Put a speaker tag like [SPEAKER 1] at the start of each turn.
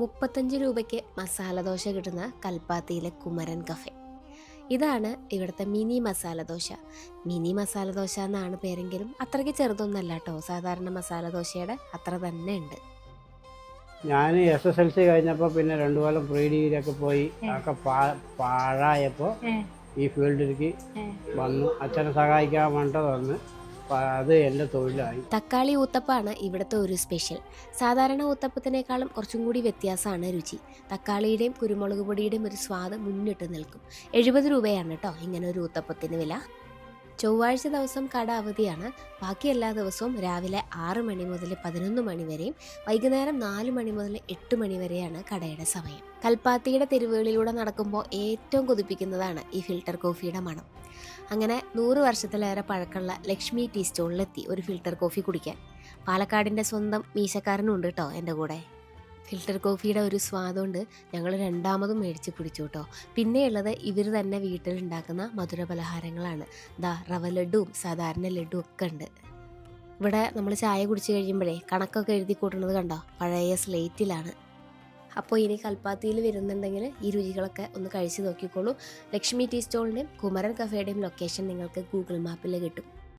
[SPEAKER 1] മുപ്പത്തഞ്ച് രൂപയ്ക്ക് മസാല ദോശ കിട്ടുന്ന കൽപ്പാത്തിയിലെ കുമരൻ കഫേ. ഇതാണ് ഇവിടുത്തെ മിനി മസാല ദോശ. മിനി മസാല ദോശ എന്നാണ് പേരെങ്കിലും അത്രയ്ക്ക് ചെറുതൊന്നല്ല കേട്ടോ. സാധാരണ മസാല ദോശയുടെ അത്ര തന്നെ ഉണ്ട്.
[SPEAKER 2] ഞാൻ എസ് എസ് എൽ സി കഴിഞ്ഞപ്പോൾ പിന്നെ രണ്ടു കൊല്ലം പ്രീ ഡിഗ്രിയൊക്കെ പോയി ഒക്കെ പാ- പാഴായപ്പോൾ ഈ ഫീൽഡിലേക്ക് വന്നു. അച്ഛനെ സഹായിക്കാൻ വേണ്ടത് വന്ന് അത് എന്റെ തൊഴിലായി.
[SPEAKER 1] തക്കാളി ഊത്തപ്പാണ് ഇവിടുത്തെ ഒരു സ്പെഷ്യൽ. സാധാരണ ഊത്തപ്പത്തിനേക്കാളും കുറച്ചും കൂടി വ്യത്യാസമാണ് രുചി. തക്കാളിയുടെയും കുരുമുളക് പൊടിയുടെയും ഒരു സ്വാദ് മുന്നിട്ട് നിൽക്കും. എഴുപത് രൂപയാണ് കേട്ടോ ഇങ്ങനെ ഒരു ഊത്തപ്പത്തിന് വില. ചൊവ്വാഴ്ച ദിവസം കട അവധിയാണ്. ബാക്കി എല്ലാ ദിവസവും രാവിലെ ആറ് മണി മുതൽ പതിനൊന്ന് മണി വരെയും വൈകുന്നേരം നാല് മണി മുതൽ എട്ട് മണി വരെയാണ് കടയുടെ സമയം. കൽപ്പാത്തിയുടെ തെരുവുകളിലൂടെ നടക്കുമ്പോൾ ഏറ്റവും കൊതിപ്പിക്കുന്നതാണ് ഈ ഫിൽട്ടർ കോഫിയുടെ മണം. അങ്ങനെ നൂറ് വർഷത്തിലേറെ പഴക്കമുള്ള ലക്ഷ്മി ടീ സ്റ്റോളിലെത്തി ഒരു ഫിൽട്ടർ കോഫി കുടിക്കാൻ. പാലക്കാടിന്റെ സ്വന്തം മീശക്കാരനുണ്ട് കേട്ടോ എന്റെ കൂടെ. ഫിൽട്ടർ കോഫിയുടെ ഒരു സ്വാദമുണ്ട് ഞങ്ങൾ രണ്ടാമതും മേടിച്ച് കുടിച്ചു കേട്ടോ. പിന്നെയുള്ളത് ഇവർ തന്നെ വീട്ടിലുണ്ടാക്കുന്ന മധുര പലഹാരങ്ങളാണ്. ദാ റവ ലഡുവും സാധാരണ ലഡുവും ഒക്കെ ഉണ്ട്. ഇവിടെ നമ്മൾ ചായ കുടിച്ച് കഴിയുമ്പോഴേ കണക്കൊക്കെ എഴുതി കൂട്ടുന്നത് കണ്ടോ? പഴയ സ്ലേറ്റിലാണ്. അപ്പോൾ ഇനി കൽപ്പാത്തിയിൽ വരുന്നുണ്ടെങ്കിൽ ഈ രുചികളൊക്കെ ഒന്ന് കഴിച്ച് നോക്കിക്കോളൂ. ലക്ഷ്മി ടീ സ്റ്റോളിന്റെയും കുമരൻ കഫേയുടെയും ലൊക്കേഷൻ നിങ്ങൾക്ക് ഗൂഗിൾ മാപ്പിൽ കിട്ടും.